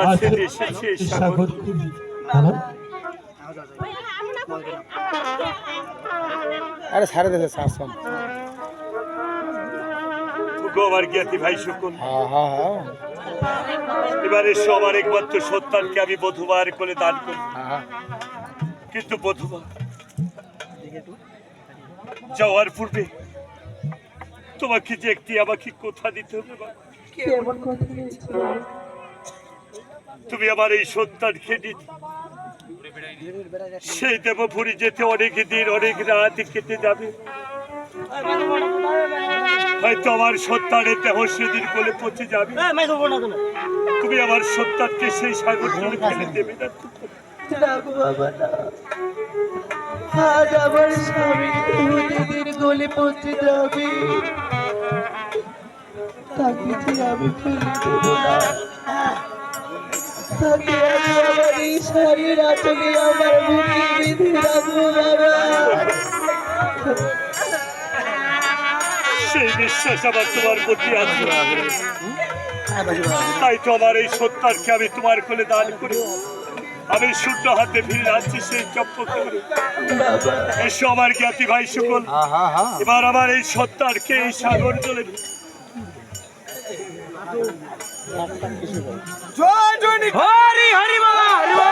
আছে এসেছে সাগর হ্যালো আরে ছাড়ে দিয়েছে স্যার শোন গো আমার জ্ঞাতি ভাই শুকুন। এবারে সবার একমাত্র সন্তানকে আমি বধুবার করে দান করি কিন্তু বধুমা যাওয়ার পূর্বে তোমাকে যে একটি আমাকে কথা দিতে হবে। কেমন কথা তুমি আমার এই সন্তানকে নিতে সেই দেবপুরী যেতে অনেক দিন অনেক রাত কেটে যাবে। হয়তো আমার সন্তানের দেহ সেদিন কোলে পচে যাবে। তুমি। আমার সন্তানকে সেই সাগর জলে ফেলে দেবে না না গো বাবা না আজ আমার স্বামী দিদির গলে পৌঁছে যাবে তাকে আমি ফেলে দেব না। তাকে আমার এই শাড়ির আঁচলে আমার বুকে বেঁধে রাখব বাবা সেই বিশ্বাস আমার তোমার প্রতি আছে। তাই তো আমার এই সন্তানকে আমি তোমার কোলে দান করি। আমি শূন্য হাতে ফিরে যাচ্ছি সেই চপ্পকে এসো আমার জ্ঞাতি ভাই সকল। এবার আমার এই সত্তারকে এই সাগর জলে হরি হরি বাবা হরি বল।